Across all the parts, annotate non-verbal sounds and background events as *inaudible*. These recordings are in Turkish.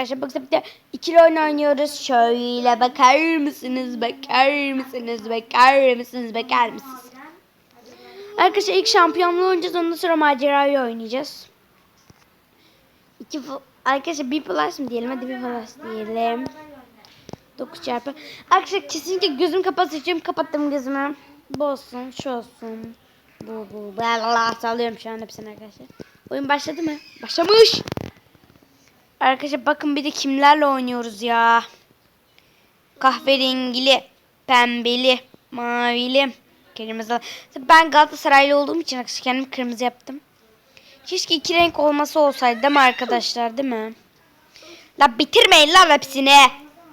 arkadaşlar. Bak bir de ikili oyun oynuyoruz. Şöyle bakar mısınız? Bakar mısınız? Bakar mısınız? Bakar mısınız? Arkadaşlar ilk şampiyonluğu oynayacağız. Ondan sonra macerayı oynayacağız. İki Arkadaşlar bir plus mı diyelim? Hadi bir plus diyelim. 9 çarpı. Arkadaşlar kesinlikle gözüm kapatacağım. Kapattım gözümü. Bu olsun, şu olsun. Bu bu. Bla. Sallıyorum şu an hepsini arkadaşlar. Oyun başladı mı? Başlamış. Arkadaşlar bakın bir de kimlerle oynuyoruz ya. Kahverengili, pembeli, mavili, kırmızı. Ben Galatasaraylı olduğum için arkadaşlar kendimi kırmızı yaptım. Keşke iki renk olması olsaydı değil mi arkadaşlar değil mi? La bitirmeyin lan hepsini.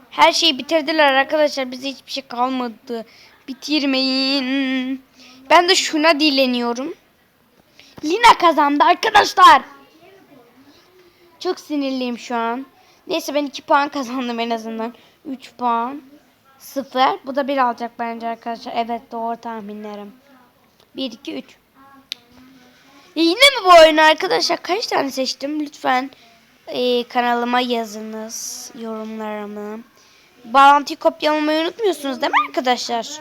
Her şeyi bitirdiler arkadaşlar. Bize hiçbir şey kalmadı. Bitirmeyin. Ben de şuna dileniyorum. Lina kazandı arkadaşlar. Çok sinirliyim şu an. Neyse ben 2 puan kazandım en azından. 3 puan. 0. Bu da 1 alacak bence arkadaşlar. Evet doğru tahminlerim. 1, 2, 3. Ya yine mi bu oyun arkadaşlar? Kaç tane seçtim? Lütfen e, kanalıma yazınız yorumlarımı. Bağlantıyı kopyalamayı unutmuyorsunuz değil mi arkadaşlar?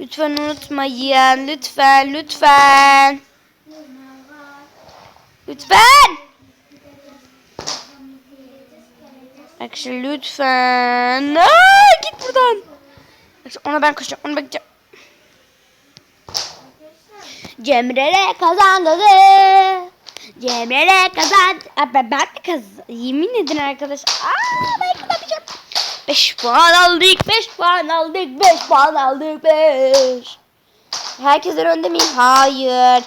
Lütfen unutmayın. Lütfen, lütfen. Lütfen. Arkadaşlar lütfen. Aa, git buradan. Ona ben koşacağım. Ona bakacağım. Cemre'le kazandı. Cemre'le kazandı. Aa, ben, ben de kaz Yemin edin arkadaşlar. Aa, ben kazanacağım. 5 puan aldık. 5 puan aldık. 5 puan aldık. 5. Herkesten önde miyim? Hayır.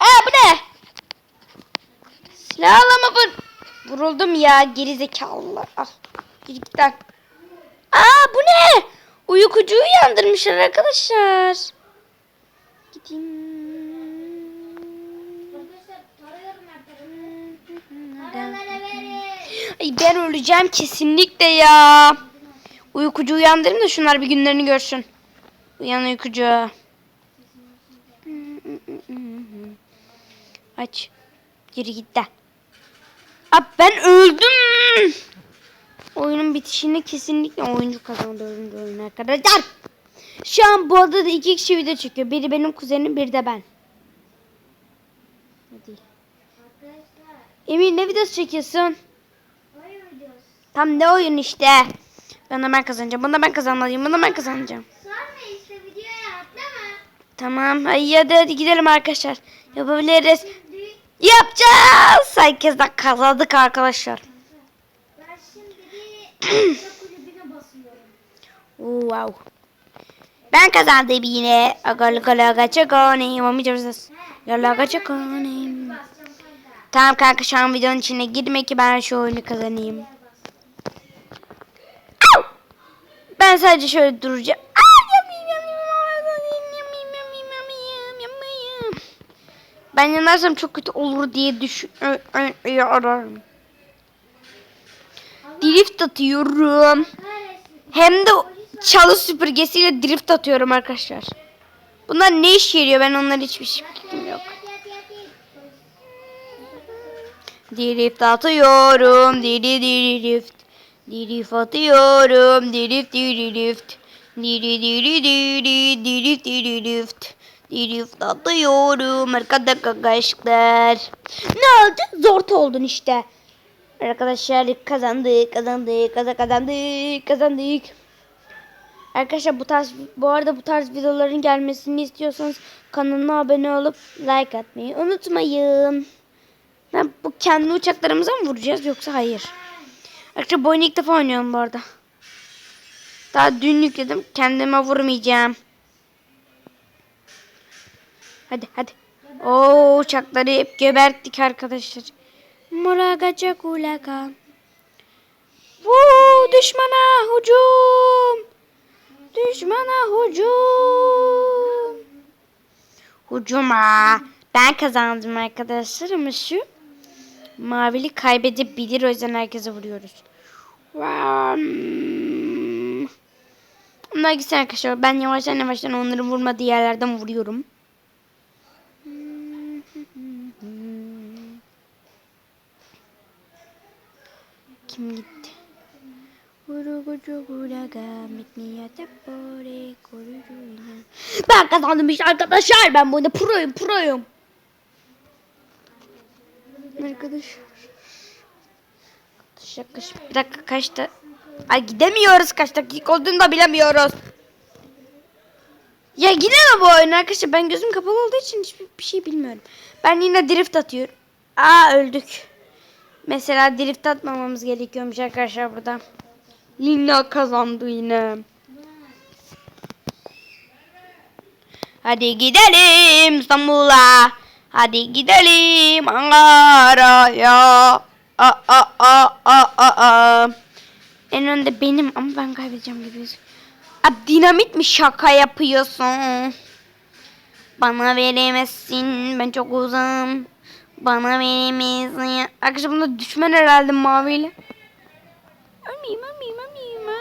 Aa bu ne? Silahla vur? Vuruldum ya geri zekalılar. Al. Git lan. Aa bu ne? Uykucuyu uyandırmışlar arkadaşlar. Gideyim. Ay ben öleceğim kesinlikle ya. Uykucu uyandırın da şunlar bir günlerini görsün. Uyan uykucu. Aç. Geri git de. Aa, ben öldüm. Oyunun bitişini kesinlikle oyuncu kazandı öldü oyun arkadaşlar. Şu an bu adada iki kişi video çekiyor. Biri benim kuzenim, biri de ben. Hadi. Emir ne videosu çekiyorsun? Tam ne oyun işte. Ben de ben kazanacağım. Bunu ben kazanmalıyım. Bunu ben kazanacağım. Sonra işte videoya atlama. Tamam. Hadi, hadi, hadi gidelim arkadaşlar. Yapabiliriz. Yapacağız. Herkes de kazandık arkadaşlar. Ben şimdi. *clears throat* Wow. Ben kazandım yine. Agalı galı gaça gane. Mamayacağız. Yalla gaça gane. Tamam kanka şu an videonun içine girme ki ben şu oyunu kazanayım. Ben sadece şöyle duracağım. Ben yanarsam çok kötü olur diye düşünüyorum. Drift atıyorum. Hem de çalı süpürgesiyle drift atıyorum arkadaşlar. Bunlar ne işe yarıyor ben onları hiçbir şey fikrim yok. Drift atıyorum. Diri diri drift. Drift atıyorum. Drift diri drift. Diri diri diri drift diri drift. Drift atıyorum arkadaşlar. Ne oldu? Zort oldun işte. Arkadaşlar kazandık, kazandık, kaza kazandık, kazandık. Arkadaşlar bu tarz bu arada bu tarz videoların gelmesini istiyorsanız kanalıma abone olup like atmayı unutmayın. Ben bu kendi uçaklarımıza mı vuracağız yoksa hayır? Arkadaşlar bu oyunu ilk defa oynuyorum bu arada. Daha dün yükledim. Kendime vurmayacağım. Hadi hadi. Oo uçakları hep geberttik arkadaşlar. Muragaca kulaka. Vuu düşmana hücum. Düşmana hücum. Hücuma. Ben kazandım arkadaşlar ama şu mavili kaybedebilir o yüzden herkese vuruyoruz. Onlar gitsin arkadaşlar. Ben yavaştan yavaştan onları vurmadığı yerlerden vuruyorum. Kim gitti? Ben kazandım işte arkadaşlar. Ben bu oyunda proyum proyum. Arkadaşlar. Arkadaşlar bir dakika kaçta? Ay gidemiyoruz kaç dakika olduğunu da bilemiyoruz. Ya yine mi bu oyun arkadaşlar? Ben gözüm kapalı olduğu için hiçbir bir şey bilmiyorum. Ben yine drift atıyorum. Aa öldük. Mesela drift atmamamız gerekiyormuş arkadaşlar burada. Lina kazandı yine. Hadi gidelim İstanbul'a. Hadi gidelim Ankara'ya. A a a a a a. En önde benim ama ben kaybedeceğim gibi. Abi dinamit mi şaka yapıyorsun? Bana veremezsin. Ben çok uzağım. Bana veremezsin. Arkadaşlar bunda düşman herhalde maviyle. Ölmeyeyim, ölmeyeyim, ölmeyeyim. Na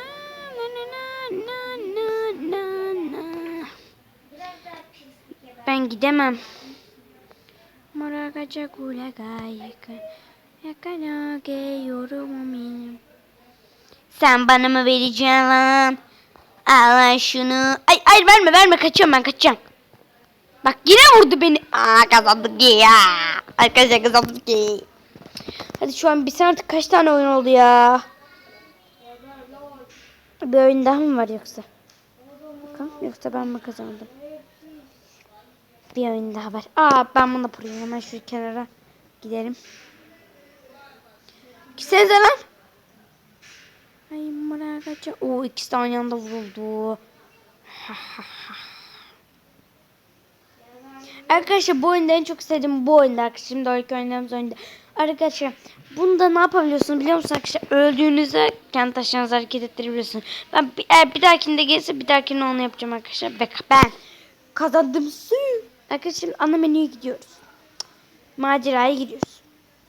na na na na na na. Ya. Ben gidemem. Moragaca kulaga yaka. Yakana ge yorumum Sen bana mı vereceksin lan? Al şunu. Ay hayır verme verme kaçıyorum ben kaçacağım. Bak yine vurdu beni. Aa kazandık ya. Arkadaşlar kazandık ki. Hadi şu an bir sen artık kaç tane oyun oldu ya? Bir oyun daha mı var yoksa? Bakalım yoksa ben mi kazandım? Bir oyun daha var. Aa ben bunu yapayım. Hemen şu kenara gidelim. Gitsenize lan. Ay mıragaca. Oo ikisi de aynı anda vuruldu. Arkadaşlar bu oyunda en çok istediğim bu oyunda arkadaşlar. Şimdi ilk oynadığımız oyunda. Arkadaşlar bunda ne yapabiliyorsunuz biliyor musunuz arkadaşlar? Öldüğünüzde kendi taşlarınızı hareket ettirebiliyorsunuz. Ben bir, eğer bir dahakinde gelirse bir dahakinde onu yapacağım arkadaşlar. Ve ben kazandım su. Arkadaşlar ana menüye gidiyoruz. Maceraya gidiyoruz.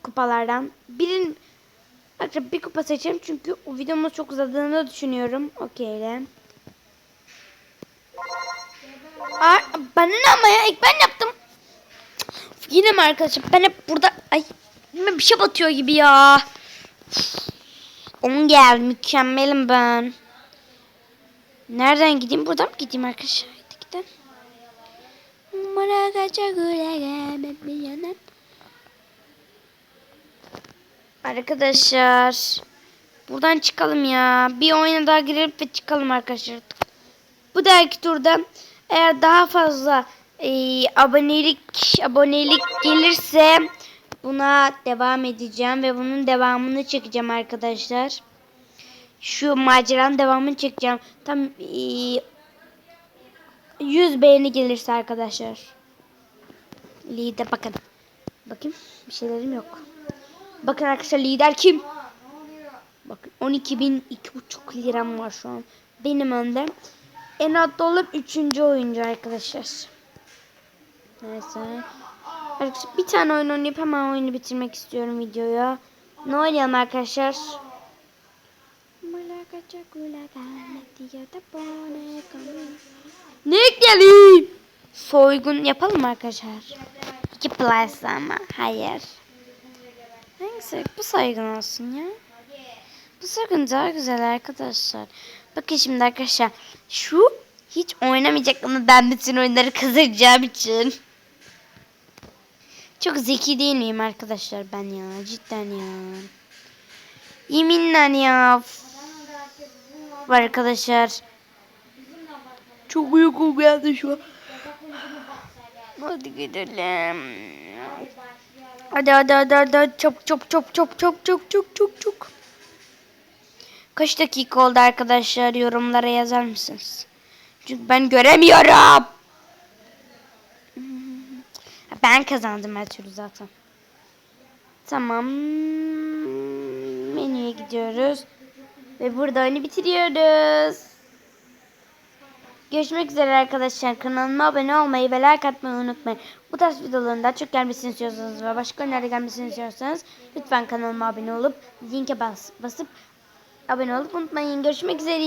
Kupalardan. Birin Arkadaşlar bir kupa seçelim çünkü o videomuz çok uzadığını düşünüyorum. Okey Aa, bana ne ama ya ilk ben yaptım. Yine mi arkadaşlar ben hep burada ay bir şey batıyor gibi ya. On geldi mükemmelim ben. Nereden gideyim buradan mı gideyim arkadaşlar? Hadi gidelim. Arkadaşlar buradan çıkalım ya. Bir oyuna daha girip ve çıkalım arkadaşlar. Bu dahaki turda eğer daha fazla e, abonelik abonelik gelirse buna devam edeceğim ve bunun devamını çekeceğim arkadaşlar. Şu maceranın devamını çekeceğim. Tam e, 100 beğeni gelirse arkadaşlar. Lider bakın. Bakayım bir şeylerim yok. Bakın arkadaşlar lider kim? Bakın 12.000 buçuk liram var şu an. Benim önde. En altta olup 3. oyuncu arkadaşlar. Neyse. Arkadaşlar bir tane oyun oynayıp hemen oyunu bitirmek istiyorum videoya. Ne oynayalım arkadaşlar? Ne ekleyelim? Soygun yapalım arkadaşlar? İki plus ama. Hayır. Hangisi? Bu soygun olsun ya. Bu soygun daha güzel arkadaşlar. Bakın şimdi arkadaşlar. Şu hiç oynamayacak ama ben bütün oyunları kazanacağım için. Çok zeki değil miyim arkadaşlar ben ya? Cidden ya. Yeminle ya. Var arkadaşlar. Çok uykum geldi şu an. Hadi gidelim. Hadi hadi hadi hadi çok çok çok çok çok çok çok çok çok. Kaç dakika oldu arkadaşlar yorumlara yazar mısınız? Çünkü ben göremiyorum. Ben kazandım her türlü zaten. Tamam. Menüye gidiyoruz. Ve burada oyunu bitiriyoruz. Görüşmek üzere arkadaşlar. Kanalıma abone olmayı ve like atmayı unutmayın. Bu tarz videoların çok gelmesini istiyorsanız ve başka öneri gelmesini istiyorsanız lütfen kanalıma abone olup linke bas, basıp abone olup unutmayın. Görüşmek üzere.